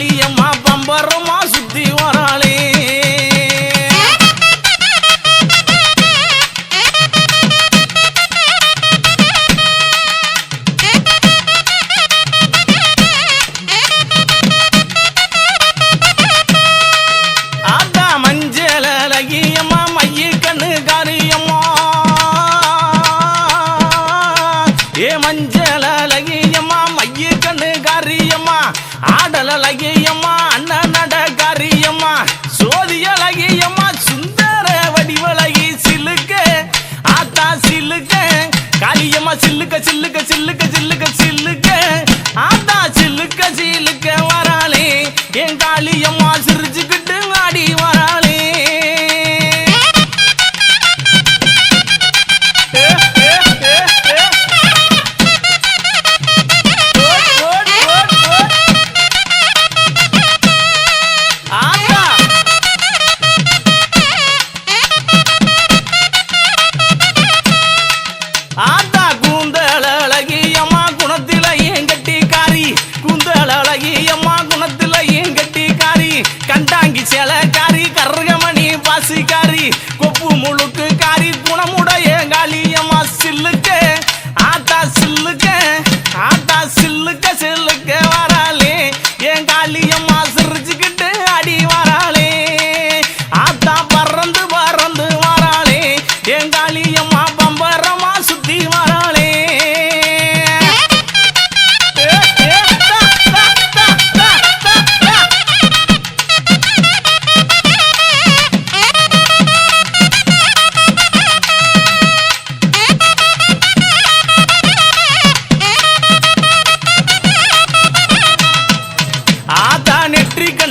காளியம்மா பம்பரமா சுத்தி வராளே. ஏ மஞ்சள் அழகியம்மா அழகிய கண்ணு காரியம்மா ஆடல் அழகியம்மா அண்ணன் நட காரியம்மா சோதி அழகியம்மா சுந்தர வடிவழகி சில்லுக்க ஆத்தா சில்லுக்க காரியம்மா சில்லுக்க சில்லுக்க சில்லுக்க சில்லுக்க சில்லுக்க cigarro.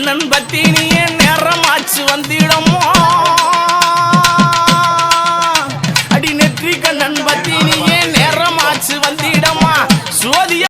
நண்பத்தினிய பத்தி நீ நேரமாச்சு வந்திடமோ?